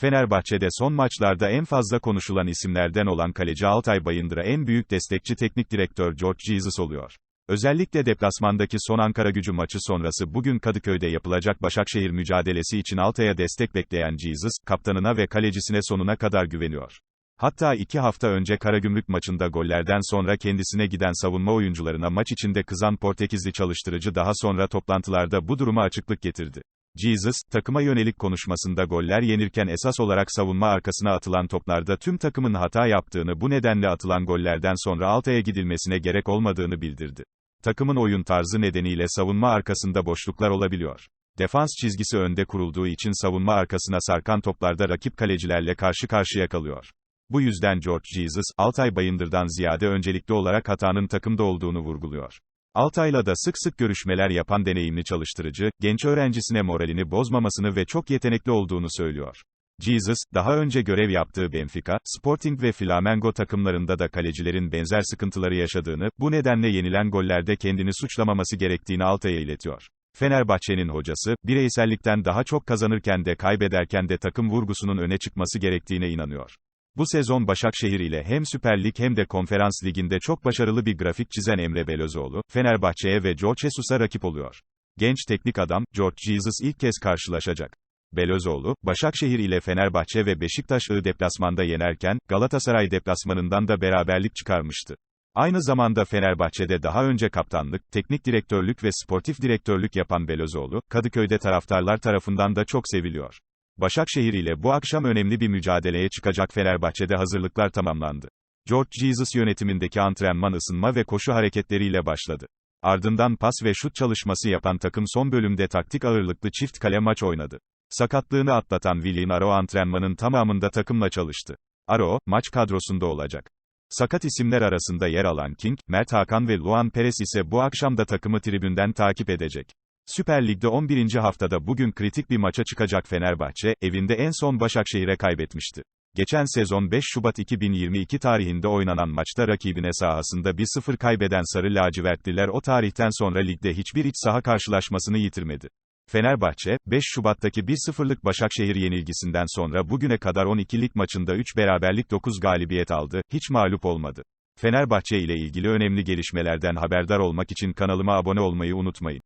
Fenerbahçe'de son maçlarda en fazla konuşulan isimlerden olan kaleci Altay Bayındır'a en büyük destekçi teknik direktör George Jesus oluyor. Özellikle deplasmandaki son Ankara gücü maçı sonrası bugün Kadıköy'de yapılacak Başakşehir mücadelesi için Altay'a destek bekleyen Jesus, kaptanına ve kalecisine sonuna kadar güveniyor. Hatta iki hafta önce Karagümrük maçında gollerden sonra kendisine giden savunma oyuncularına maç içinde kızan Portekizli çalıştırıcı daha sonra toplantılarda bu duruma açıklık getirdi. Jesus, takıma yönelik konuşmasında goller yenirken esas olarak savunma arkasına atılan toplarda tüm takımın hata yaptığını bu nedenle atılan gollerden sonra Altay'a gidilmesine gerek olmadığını bildirdi. Takımın oyun tarzı nedeniyle savunma arkasında boşluklar olabiliyor. Defans çizgisi önde kurulduğu için savunma arkasına sarkan toplarda rakip kalecilerle karşı karşıya kalıyor. Bu yüzden George Jesus, Altay Bayındır'dan ziyade öncelikli olarak hatanın takımda olduğunu vurguluyor. Altay'la da sık sık görüşmeler yapan deneyimli çalıştırıcı, genç öğrencisine moralini bozmamasını ve çok yetenekli olduğunu söylüyor. Jesus, daha önce görev yaptığı Benfica, Sporting ve Flamengo takımlarında da kalecilerin benzer sıkıntıları yaşadığını, bu nedenle yenilen gollerde kendini suçlamaması gerektiğini Altay'a iletiyor. Fenerbahçe'nin hocası, bireysellikten daha çok kazanırken de kaybederken de takım vurgusunun öne çıkması gerektiğine inanıyor. Bu sezon Başakşehir ile hem Süper Lig hem de Konferans Ligi'nde çok başarılı bir grafik çizen Emre Belözoğlu, Fenerbahçe'ye ve George Jesus'a rakip oluyor. Genç teknik adam, George Jesus ilk kez karşılaşacak. Belözoğlu, Başakşehir ile Fenerbahçe ve Beşiktaş'ı deplasmanda yenerken, Galatasaray deplasmanından da beraberlik çıkarmıştı. Aynı zamanda Fenerbahçe'de daha önce kaptanlık, teknik direktörlük ve sportif direktörlük yapan Belözoğlu, Kadıköy'de taraftarlar tarafından da çok seviliyor. Başakşehir ile bu akşam önemli bir mücadeleye çıkacak Fenerbahçe'de hazırlıklar tamamlandı. George Jesus yönetimindeki antrenman ısınma ve koşu hareketleriyle başladı. Ardından pas ve şut çalışması yapan takım son bölümde taktik ağırlıklı çift kale maç oynadı. Sakatlığını atlatan Willian Aro antrenmanın tamamında takımla çalıştı. Aro, maç kadrosunda olacak. Sakat isimler arasında yer alan King, Mert Hakan ve Luan Perez ise bu akşam da takımı tribünden takip edecek. Süper Lig'de 11. haftada bugün kritik bir maça çıkacak Fenerbahçe, evinde en son Başakşehir'e kaybetmişti. Geçen sezon 5 Şubat 2022 tarihinde oynanan maçta rakibine sahasında 1-0 kaybeden Sarı Lacivertliler o tarihten sonra ligde hiçbir iç saha karşılaşmasını yitirmedi. Fenerbahçe, 5 Şubat'taki 1-0'lık Başakşehir yenilgisinden sonra bugüne kadar 12 lig maçında 3 beraberlik 9 galibiyet aldı, hiç mağlup olmadı. Fenerbahçe ile ilgili önemli gelişmelerden haberdar olmak için kanalıma abone olmayı unutmayın.